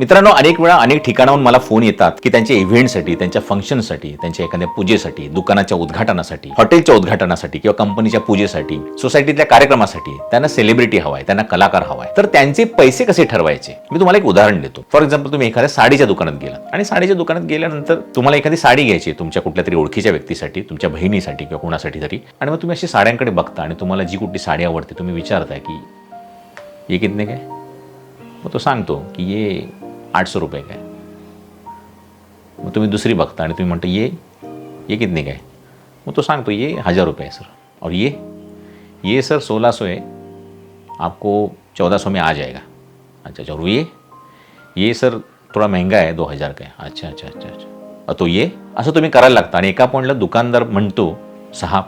मित्रांनो अनेक वेळा अनेक ठिकाणाहून मला फोन येतात की त्यांच्या इव्हेंटसाठी त्यांच्या फंक्शनसाठी त्यांच्या एखाद्या पूजेसाठी दुकानाच्या उद्घाटनासाठी हॉटेलच्या उद्घाटनासाठी किंवा कंपनीच्या पूजेसाठी सोसायटीतल्या कार्यक्रमासाठी. त्यांना सेलिब्रिटी हवाय त्यांना कलाकार हवाय. तर त्यांचे पैसे कसे ठरवायचे? मी तुम्हाला एक उदाहरण देतो. फॉर एक्झाम्पल तुम्ही एखाद्या साडीच्या दुकानात गेला आणि साडीच्या दुकानात गेल्यानंतर तुम्हाला एखादी साडी घ्यायची तुमच्या कुठल्या तरी ओळखीच्या व्यक्तीसाठी तुमच्या बहिणीसाठी किंवा कोणासाठी तरी. आणि मग तुम्ही अशी साड्यांकडे बघता आणि तुम्हाला जी कुठली साडी आवडते तुम्ही विचारताय की ये कितने काय मग तो सांगतो की ये आठशे रुपये काय मग तुम्ही दुसरी बघता आणि तुम्ही म्हणता ये ये कितने काय मग तो सांगतो ये हज़ार रुपये है, सर। और ये ये सर सोलह सौ है, आपको चौदह सौ में आ जाएगा। अच्छा अच्छा और ये ये सर थोडा महँगा आहे दो हज़ार का आहे अच्छा अच्छा अच्छा अच्छा। तो ये असं तुम्ही करायला लागता आणि एका पॉईंटला दुकानदार म्हणतो साहब,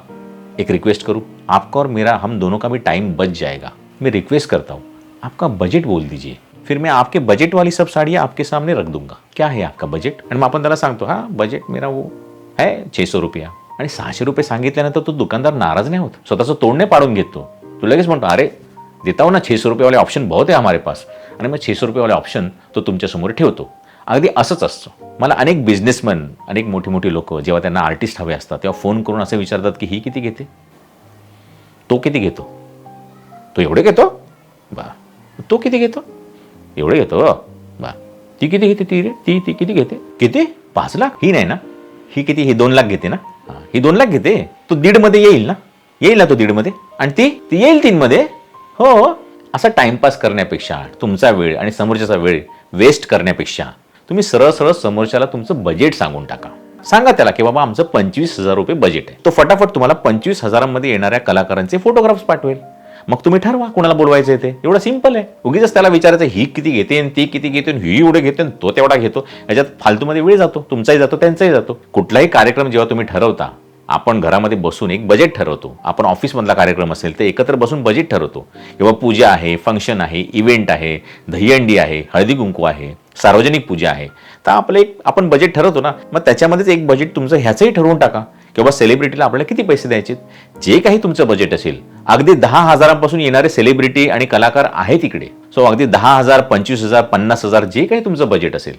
एक रिक्वेस्ट करूँ। आपका और मेरा, हम दोनों का भी टाइम बच जाएगा। मैं रिक्वेस्ट करता हूँ, आपका बजट बोल दीजिए। फिर मैं आपके बजट वाली सब साड़ियाँ आपके सामने रख दूंगा। क्या है आपका बजट आणि मग आपण त्याला सांगतो हा बजेट मेरा वो है छे सौ रुपया। आणि सहाशे रुपये सांगितल्यानंतर तो दुकानदार नाराज नाही होत? स्वतःचं तोंड नाही पाडून घेतो तू। लगेच म्हणतो अरे देता हो ना छे सौ रुपये वाले ऑप्शन बहुत आहे हमारे पास। आणि मग छे सौ रुपये वाले ऑप्शन तो तुमच्यासमोर ठेवतो। अगदी असंच असतं। मला अनेक बिझनेसमॅन अनेक मोठी मोठी लोक जेव्हा त्यांना आर्टिस्ट हवे असतात तेव्हा फोन करून असे विचारतात की ही किती घेते? तो किती घेतो? तो एवढे घेतो? बा तो किती घेतो? एवढं घेतो. बा. ती किती घेते ती रे? ती ती किती घेते? किती? पाच लाख? ही नाही ना. ही किती? ही दोन लाख घेते ना. ही दोन लाख घेते? तो दीडमध्ये येईल ना. येईल ना तो दीडमध्ये? आणि ती? ती येईल तीनमध्ये? हो. असा टाइमपास करण्यापेक्षा तुमचा वेळ आणि समोरच्याचा वेळ वेस्ट करण्यापेक्षा तुम्ही सरळ सरळ समोरच्याला तुमचं बजेट सांगून टाका. सांगा त्याला की बाबा आमचं पंचवीस हजार रुपये बजेट आहे. तो फटाफट तुम्हाला पंचवीस हजारांमध्ये येणाऱ्या कलाकारांचे फोटोग्राफ्स पाठवेल. मग तुम्ही ठरवा कोणाला बोलवायचं आहे ते. एवढं सिंपल आहे. उगीच त्याला विचारायचं ही किती घेते आणि ती किती घेते ही एवढे घेते आणि तो तेवढा घेतो. याच्यात फालतूमध्ये वेळ जातो. तुमचाही जातो त्यांचाही जातो. कुठलाही कार्यक्रम जेव्हा तुम्ही ठरवता आपण घरामध्ये बसून एक बजेट ठरवतो. आपण ऑफिसमधला कार्यक्रम असेल तर एकत्र बसून बजेट ठरवतो. किंवा पूजा आहे फंक्शन आहे इव्हेंट आहे दहीहंडी आहे हळदी कुंकू आहे सार्वजनिक पूजा आहे. तर आपलं एक आपण बजेट ठरवतो ना मग त्याच्यामध्येच एक बजेट तुमचं ह्याचंही ठरवून टाका. किंवा सेलिब्रिटीला आपल्याला किती पैसे द्यायचे? जे काही तुमचं बजेट असेल. अगदी दहा हजारांपासून येणारे सेलिब्रिटी आणि कलाकार आहेत इकडे. सो अगदी दहा हजार पंचवीस हजार पन्नास हजार जे काही तुमचं बजेट असेल.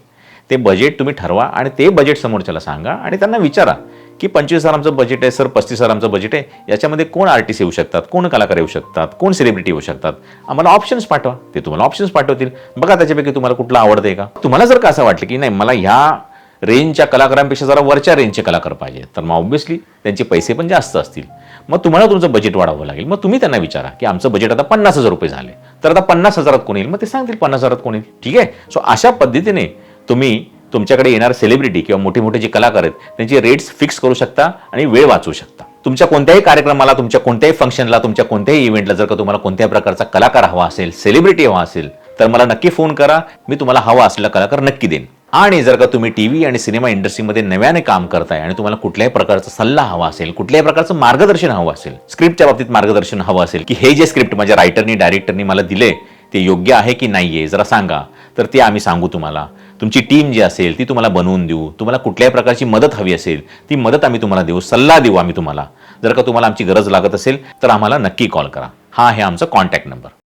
ते बजेट तुम्ही ठरवा आणि ते बजेट समोरच्याला सांगा आणि त्यांना विचारा की पंचवीस हजार आमचं बजेट आहे सर पस्तीस हजार आमचं बजेट आहे. याच्यामध्ये कोण आर्टिस्ट येऊ शकतात? कोण कलाकार येऊ शकतात? कोण सेलिब्रिटी येऊ शकतात? आम्हाला ऑप्शन्स पाठवा. ते तुम्हाला ऑप्शन्स पाठवतील. बघा त्याच्यापैकी तुम्हाला कुठलं आवडतंय का? तुम्हाला जर का असं वाटलं की नाही मला ह्या रेंजच्या कलाकारांपेक्षा जरा वरच्या रेंजचे कलाकार पाहिजे. तर मग ऑब्व्हियसली त्यांचे पैसे पण जास्त असतील. मग तुम्हाला तुमचं बजेट वाढावं लागेल. मग तुम्ही त्यांना विचारा की आमचं बजेट आता पन्नास हजार रुपये झाले. तर आता पन्नास हजारात कोण येईल? मग ते सांगतील पन्नास हजारात कोण येईल. ठीक आहे? सो अशा पद्धतीने तुम्ही तुमच्याकडे येणार सेलिब्रिटी किंवा मोठे मोठे जे कलाकार आहेत त्यांचे रेट्स फिक्स करू शकता आणि वेळ वाचवू शकता. तुमच्या कोणत्याही कार्यक्रमाला तुमच्या कोणत्याही फंक्शनला तुमच्या कोणत्याही इव्हेंटला जर का तुम्हाला कोणत्याही प्रकारचा कलाकार हवा असेल सेलिब्रिटी हवा असेल तर मला नक्की फोन करा. मी तुम्हाला हवा असलेला कलाकार नक्की देईन. आणि जर का तुम्ही टी व्ही आणि सिनेमा इंडस्ट्रीमध्ये नव्याने काम करताय आणि तुम्हाला कुठल्याही प्रकारचा सल्ला हवा असेल कुठल्याही प्रकारचं मार्गदर्शन हवं असेल स्क्रिप्टच्या बाबतीत मार्गदर्शन हवं असेल की हे जे स्क्रिप्ट माझ्या रायटरनी डायरेक्टरनी मला दिले ते योग्य आहे की नाही आहे जरा सांगा. तर ते आम्ही सांगू तुम्हाला. तुमची टीम जी असेल ती तुम्हाला बनवून देऊ. तुम्हाला कुठल्याही प्रकारची मदत हवी असेल ती मदत आम्ही तुम्हाला देऊ सल्ला देऊ आम्ही तुम्हाला. जर का तुम्हाला आमची गरज लागत असेल तर आम्हाला नक्की कॉल करा. हा आहे आमचा कॉन्टॅक्ट नंबर